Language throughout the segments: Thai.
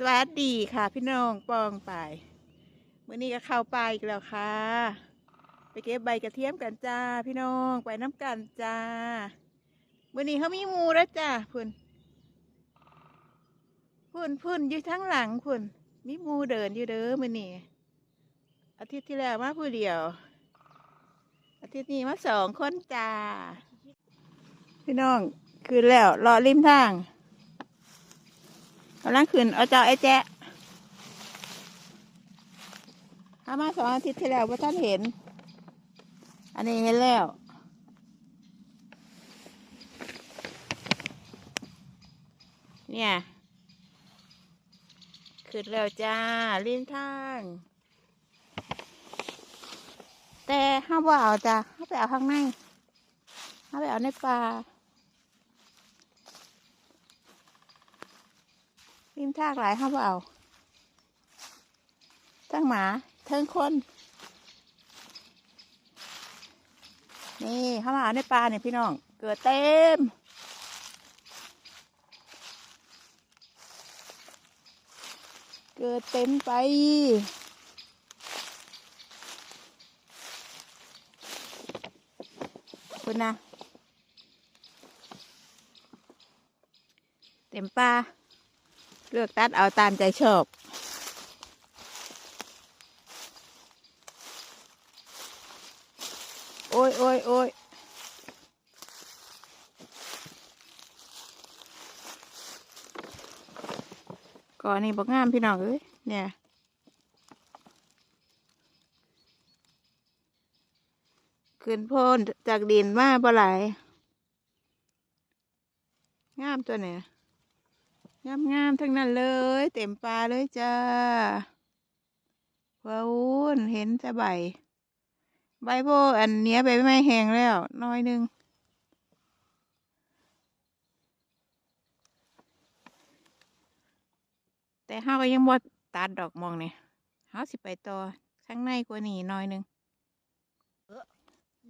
สวัสดีค่ะ พี่น้องปองไปเมื่อนี้ก็เข้าไปอีกแล้วค่ะ ไปเก็บใบกระเทียมกันจ้า พี่น้องไปน้ำกันจ้าเมื่อนี้เขามีมูแล้วจ้าพุ่นพุ่นพุ่นอยู่ทั้งหลังพุ่นมีมูเดินอยู่เด้อมื่อนี้อาทิตย์ที่แล้วมาผู้เดียว อาทิตย์นี้มาสองคนจ้า พี่น้องคืนแล้วรอริมทาง กำลังขึ้นเอาเจ้าไอ้แจ๊ะถ้ามาสองอาทิตย์ที่แล้วว่าท่านเห็น อันนี้เห็นแล้วเนี่ยขึ้นแล้วจ้าริมทาง แต่ห้าว่าเอาจ้าห้าไปเอาข้างในห้าไปเอาในป่า ริมทางหลายเขาบ่เอาทั้งหมาทั้งคน นี่เขามาเอาในปลาเนี่ยพี่น้อง เกิดเต็ม เกิดเต็มไปคุณนะ เต็มปลา เลือกตัดเอาตามใจชอบโอ้ยโอ้ยโอ้ยก่อนนี่บอกงามพี่น้องเอ้ยเนี่ยขึ้นโพนจากดินมาบ่ไหลาย งามตัวเนี่ย งามงามๆทั้งนั้นเลย เต็มปลาเลยจ้าว้าวอุ่นเห็นแต่ใบ ใบโพอันเนี้ยใบไม้แห้งแล้ว น้อยหนึงแต่ห้าก็ยังบ่ตัดดอกมองเนี่ยห้าสิไปต่อข้างในกว่านี้น้อยหนึง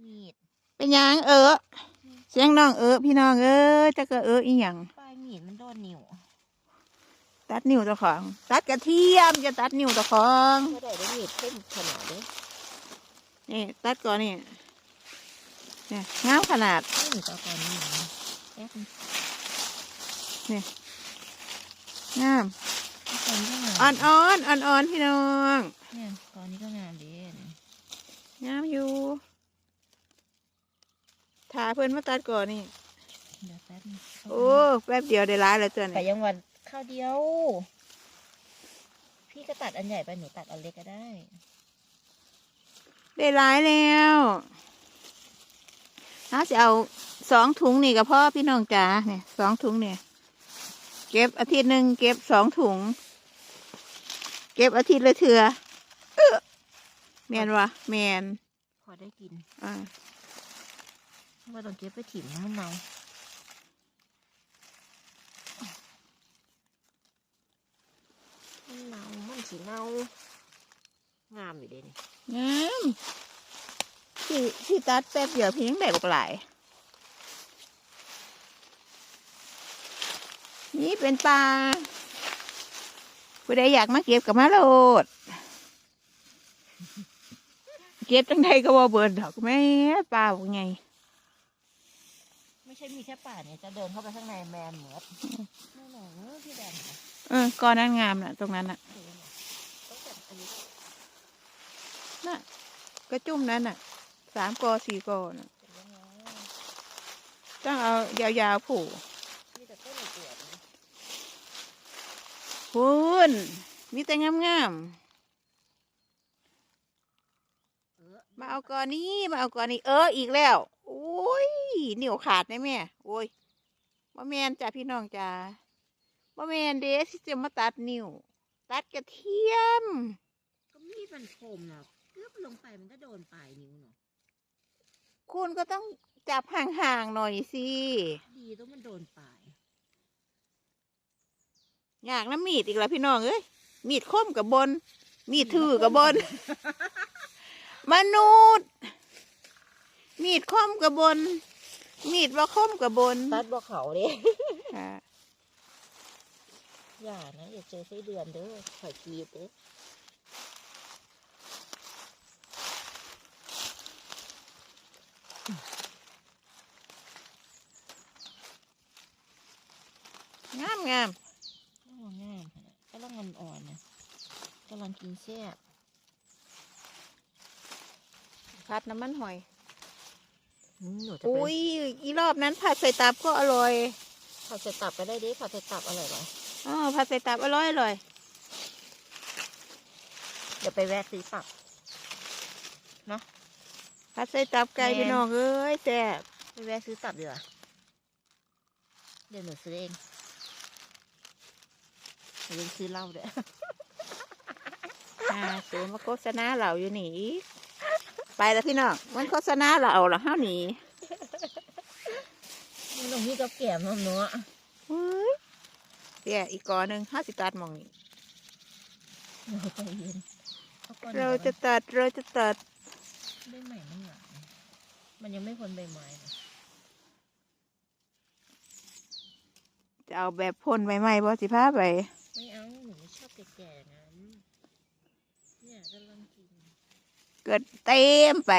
มีดเป็นหยังเออเสียงน้องเออพี่น้องเอ้ยจะก็เอออีหยังปลายมีดมันโดนนิ้ว ตัดนิ้วเจ้าของ ตัดกระเทียมจะตัดนิ้วเจ้าของก็ได้ได้มีดเข้มขนาดนี้นี่ตัดก่อนนี่เนี่ยงามขนาดนี่ต่อไปนี่แป๊บนึงงามตอนนี้ก็งามอ่อนอ่อนอ่อนอ่อนๆพี่น้องเนี่ยตอนนี้ก็งามดีเนี่ยงามอยู่ถาเพื่อนมาตัดก่อนนี่เดี๋ยวแป๊บนึงโอ้แป๊บเดียวได้ร้ายแล้วตัวแต่นี้ยังวัน ข้าวเดียว พี่ก็ตัดอันใหญ่ไปหนูตัดอันเล็กก็ได้ ได้ร้ายแล้วถ้าจะเอาสองถุงนี่กับพ่อพี่น้องจ๋าเนี่ยสองถุงเนี่ย เก็บอาทิตย์หนึ่งเก็บสองถุง เก็บอาทิตย์ละเถื่อเอ้อแมนวะแมนพอได้กินอ่าว่าต้องเก็บไปถิ่มให้มันเนา มันเนามันสีเนางามอยู่เด้นี่งามที่ที่ตัดแป๊บเดียวเพียงได้บักหลายนี่เป็นปลาผู้ใดอยากมาเก็บกับมาโลด เก็บจังใดก็บ่เบิดดอกแม่ปลาว่าไงไม่ใช่มีแค่ป่าเนี่ยจะเดินเข้าไปข้างในแมนเหมือดนั่นแหละเออพี่แดนค่ะ เออก้อนนั้นงามน่ะ ตรงนั้นน่ะน่ะกระจุ่มนั้นน่ะสามกอสี่กอน่ะต้องเอายาวๆผูกมีแต่ต้นมีแต่งามๆเออมาเอากอนนี้มาเอากอนนี้เอออีกแล้วโอ้ยเหนิ้วขาดได้แม่โอ้ยบ่แมนจ้ะพี่น้องจ้า บ่แมนเด้ที่จะมาตัดนิ้ว ตัดกระเทียม ก็มีดมันคมนะเกือบลงไปมันก็โดนปลายนิ้วเนาะคุณก็ต้องจับห่างๆหน่อยสิดีต้องมันโดนปลายอยากน้ำมีดอีกแล้วพี่น้องเอ้ยมีดคมกับบน มีดถือกับบน มนุษย์ มีดคมกับบน มีดว่าคมกับบน ตัดบ่เขาเด้ค่ะ อย่านะ อย่าเจอไส้เดือนเด้อขอยคีบเด้องามงามน่าง่ายค่ะกำลังมันอ่อนนะกำลังกินแซ่บผัดน้ำมันหอยอืมหนูจะไปอุ้ย อีรอบนั้นผัดใส่ตับก็อร่อย ผัดใส่ตับไปได้ดิผัดใส่ตับอร่อยไหม อ๋อผัดใส่ตับอร่อยอร่อย เดี๋ยวไปแวะซื้อตับผัดใส่ตับไก่แม่พี่น้องเอ้ยแซ่บไปแวะซื้อตับดีกว่าเดี๋ยวหนูซื้อเองหนูยังซื้อเหล้าด้วยอ่าสูมาโฆษณาเหล่าอยู่นี่อีกไปแล้วพี่น้องมันโฆษณาเหล่าเหรอห้าหนีหนูมีกับแก้มน้องเนาะ เฮ้ยเดี๋ยวอีกกอหนึ่งห้าสิตัดหมองนี้หนูใจเย็นอก่อนเราจะตัดเราจะตัดใบใหม่มันหนามันยังไม่พ้นใบไม้นะจะเอาแบบพ่นใหม่ๆบ่สิพาไปไม่เอาหนูไม่ชอบแก่ๆงั้นเนี่ยกำลังกินเกิดเต็มไป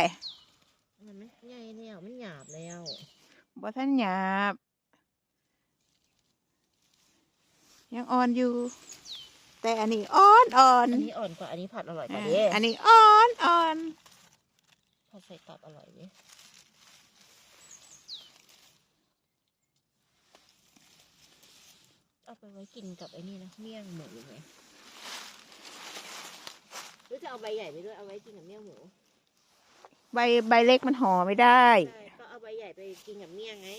มันไม่ใหญ่แล้วมันหยาบแล้วบ่ท่านหยาบ ยังอ่อนอยู่ แต่อันนี้อ่อนอ่อนอันนี้อ่อนกว่าอันนี้ผัดอร่อยกว่าอ่าเด้อันนี้อ่อนอ่อนผัดใส่ตับอร่อยเด้เอาไปไว้กินกับไอ้นี่นะเมี่ยงหมูไงหรือจะเอาใบใหญ่ไปด้วยเอาไว้กินกับเมี่ยงหมู ใบใบเล็กมันห่อไม่ได้ใช่ก็เอาใบใหญ่ไปกินกับเมี่ยงไง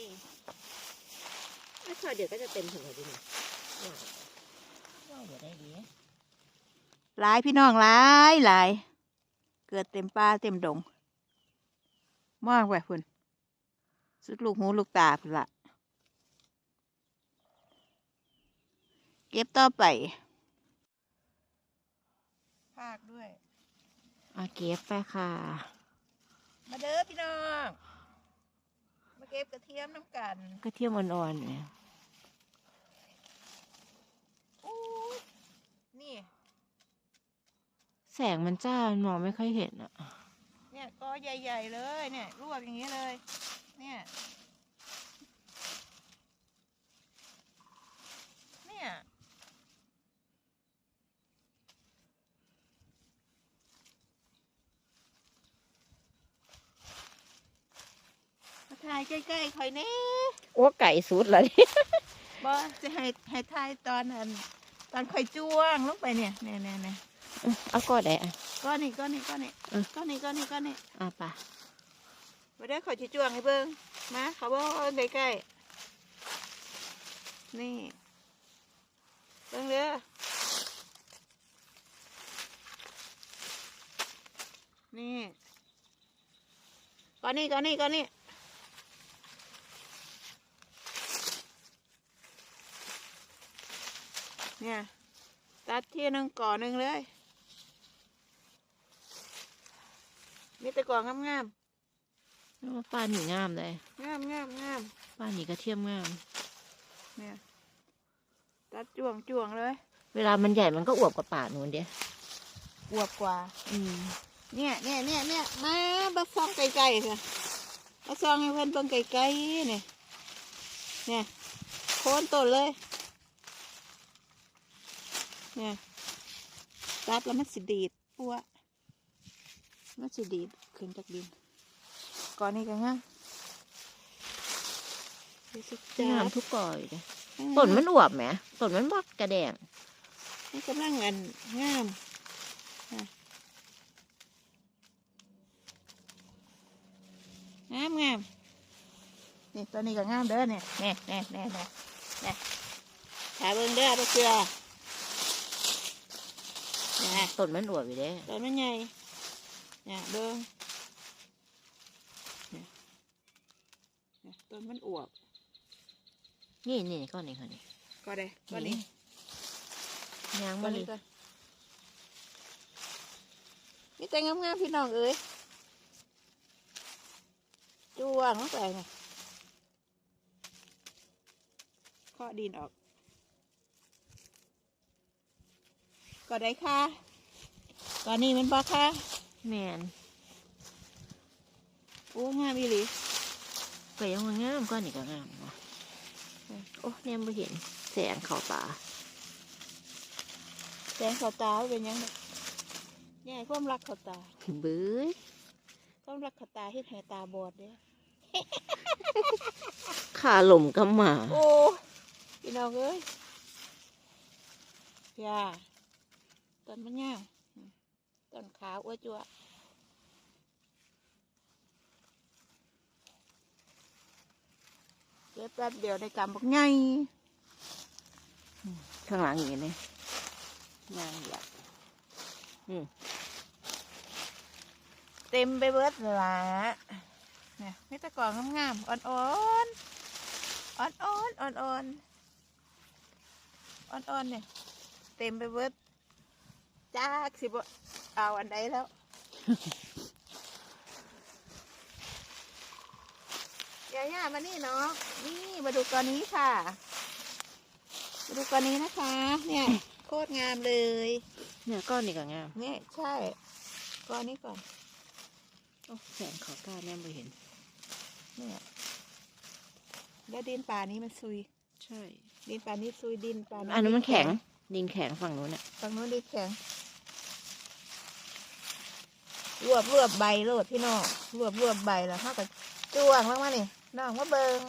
ถ้าชอเดี๋ยวก็จะเต็มถุงเลยดิ เนี่ยว้าวว้าวเดี๋ยวได้ดีหลายพี่น้องหลายหลาย เกิดเต็มป่าเต็มดงมากไปพุ่นสุดลูกหูลูกตาพุ่นละเก็บต่อไปภาคด้วยอาเก็บไปค่ะ มาเด้อพี่น้อง มาเก็บกระเทียมน้ำกัน กระเทียมอ่อนๆเนี่ย อู้นี่ แสงมันจ้ามองไม่ค่อยเห็นอะเนี่ยกอใหญ่ๆเลยเนี่ยรวบอย่างนี้เลย เนี่ย เนี่ยมาถ่ายใกล้ๆคอยแน่โอ้ไก่สุดแล้วนี่บอจะให้ให้ถ่ายตอนอันตอนคอยจ้วงลงไปเนี่ยเนี่ยเนี่ยเนี่ย เอาก็ได้อะก้อนนี้ก้อนนี้ก้อนนี้เออก้อนนี้ก้อนนี้ก้อนนี้อะปะมาได้ขอจีจวงให้เบิ้งมาเขาบอกใกล้ๆนี่เบิ้งเด้อนี่ก้อนนี้ก้อนนี้ก้อนนี้เนี่ย ตัดที่หนึ่งก่อนหนึ่งเลย มีแต่ก่อนงามแล้วว่าป้าหนีงามเลยๆงามงามงามป้าหนีกระเทียมงามเนี่ยตัดจวงจวงๆเลย เวลามันใหญ่มันก็อวบกว่าป่านู้นเดียอวบกว่า อืมเนี่ยเนี่ยเนี่ยเนี่ยมาบักซองไกลๆค่ะบักซองให้เพื่อนเบิ่งไกลๆเนี่ยเนี่ยโคนต้นเลย เนี่ยตัดแล้วมันสิดีดปัว มันสิดีดขึ้นจากดิน ก่อนนี้ก็ง่ายดูสิจ้งามาทุกกอยเลยต้นมันอวบไหมต้นมันบักกระแดงนี่กำลังอันงามอะงามงามนี่ตัวนี้ก็งามเด้อเนี่ยแน่แน่แน่แน่แน่ขาเบิ่งเด้อตัวเสือเนี่ยต้นมันอวบอยู่เด้ตัวมันใหญ่ เนี่ยเบิ่งเนี่ยเนี่ยต้นมันอวบนี่นี่ก้อนนี้ก้อนนี้ก็ได้ก็นี้ยางก็มันนี้ก็มีแต่งามๆพี่น้องเอ้ยจวงลงไปเนี่ยเคาะดินออก ก็ได้ค่ะก่อนนี้มันบอกค่ะ แมนโอ้งามอีหลีก็ยังว่างามก็นี่ก็งามนะโอ้เนี่ยไม่เห็นแสงเข้าตา แสงเขาตาเป็นยังไงเนี่ยความรักเขาตาเบื้อความรักเขาตาเฮ็ดให้ตาบอดเด้อขาหล่มก็มา โอ้พี่น้องเอ้ยอย่าต้นมันยาว ต้นขาวอ้วจัวเก็บแป๊บเดียวได้กำบักไงข้างหลังอย่างนี้งามอยากเต็มไปเบิดเละเนี่ยมีแตะกอนงามๆอ่อนๆอ่อนๆอ่อนๆอ่อนๆเนี่ยเต็มไปเบิดจากสิบ เอาอันใดแล้วย่าย่ามานี่เนาะ นี่มาดูกอนนี้ค่ะ มาดูกอนนี้นะคะ เนี่ย โคตรงามเลย เนี่ยก้อนนี่ก็งาม เนี่ยใช่กอนนี้ก่อน โอ้แสงเข้าตาเนี่ยไม่เห็น เนี่ยแล้วดินป่านี้มันซุย ใช่ ดินป่านี้ซุยดินป่าอันนั้นมันแข็ง ดินแข็งฝั่งนู้นน่ะฝั่งนู้นดินแข็ง รวบรวบใบโลดพี่น้องรวบรวบใบแล้วเขาก็จ้วงลงมานี่น้องว่าเบิง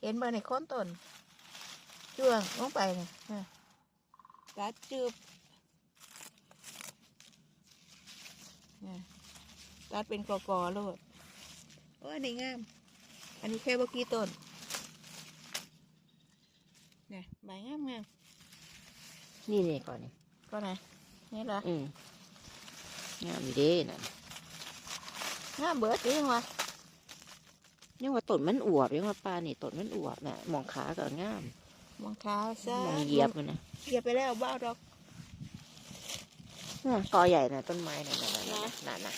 เห็นเบิงในโค้นต้นจ้วงลงไปนี่อะตัดจืบอะตัดเป็นกอกอๆโลดโอ้ยนี่งาม อันนี้แค่เมื่อกี้ต้นเนี่ยใบงามงามนี่นี่ก่อนนี่ก็ไหนนี่เหรออืม งามอยู่เด้นั่นงามเบิดจริงวะยังว่าต้นมันอวบยังว่าปลานี่ต้นมันอวบน่ะมองขาก็งามมองเท้าซะมองเหยียบมันนะเหยียบไปแล้วบ้าดอกน่ะกอใหญ่น่ะต้นไม้น่ะน่ะน่ะน่ะน่ะน่ะ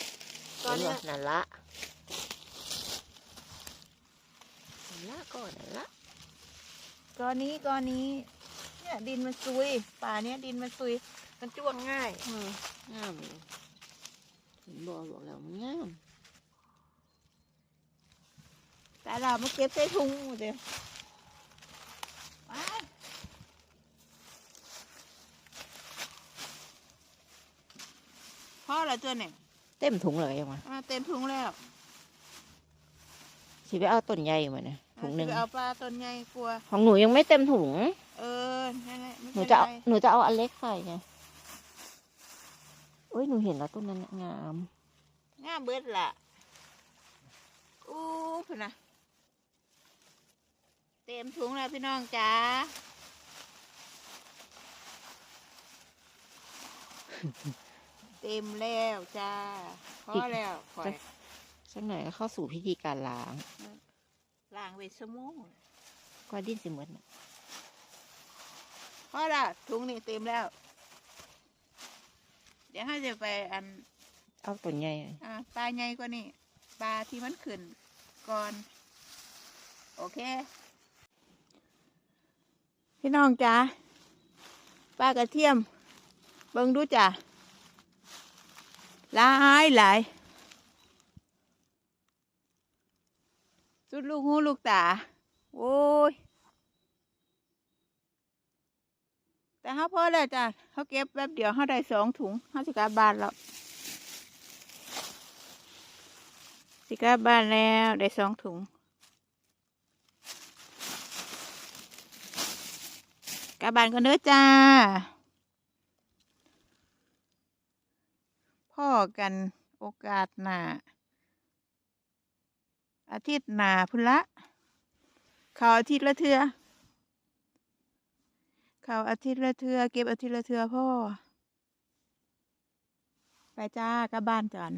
ตอนเห็เนี้ยบ่นั่นละนั่นละก็นั่นละก้อนนี้ก้อนนี้ เนี่ยดินมันซุย ป่าเนี้ยดินมันซุย มันจ้วงง่ายเอองามอยู่เห็ นบอกบอกแล้วมันงามแต่เรามาเก็บใส่ถุงเดี๋ยวไปพ่อละตัวเนี่ยเต็มถุงเลยยังวะอ่าเต็มถุงแล้ว สิไปเอาต้นใหญ่มาเนี่ยถุงหนึ่งอ่าสิไปเอาปลาต้นใหญ่กลัว ของหนูยังไม่เต็มถุง เออนั่นแหละไม่หนูเป็นจะเอาไรหนูจะเอาอันเล็กใส่ไง โอ้ยหนูเห็นแล้วต้นนั้นน่ะงามงามเบิดล่ะอู้พุ่นนะเต็มถุงแล้วพี่น้องจ๋าเต็มแล้วจ้าพอแล้วคอยสักหน่อยก็เข้าสู่พิธีการล้างล้างเวทสมูงกว่าดิ้นสิเหมือนน่ะพอละถุงนี่เต็มแล้ว เดี๋ยวให้จะไปอันเอาต้นใหญ่อ่าปลาใหญ่กว่านี่ปลาที่มันขึ้นก่อน โอเค พี่น้องจ้าปลากระเทียม เบิ่งดูจ้ะหลายหลายสุดลูกหูลูกตา โอ้ย แต่เขาพอแล้วจ้ะเขาเก็บแป๊บเดียวเขาได้สองถุงเขาสิกลับานแล้วสิกลับานแล้วได้สองถุงกลับบ้านกันเด้อจ้า พ่อกันโอกาสหนาอาทิตย์หนาพุละเขาอาทิตย์ละเทือ เขาอาทิตย์ละเทือเก็บอาทิตย์ละเทือพ่อ ไปจ้ากลับบ้านจัน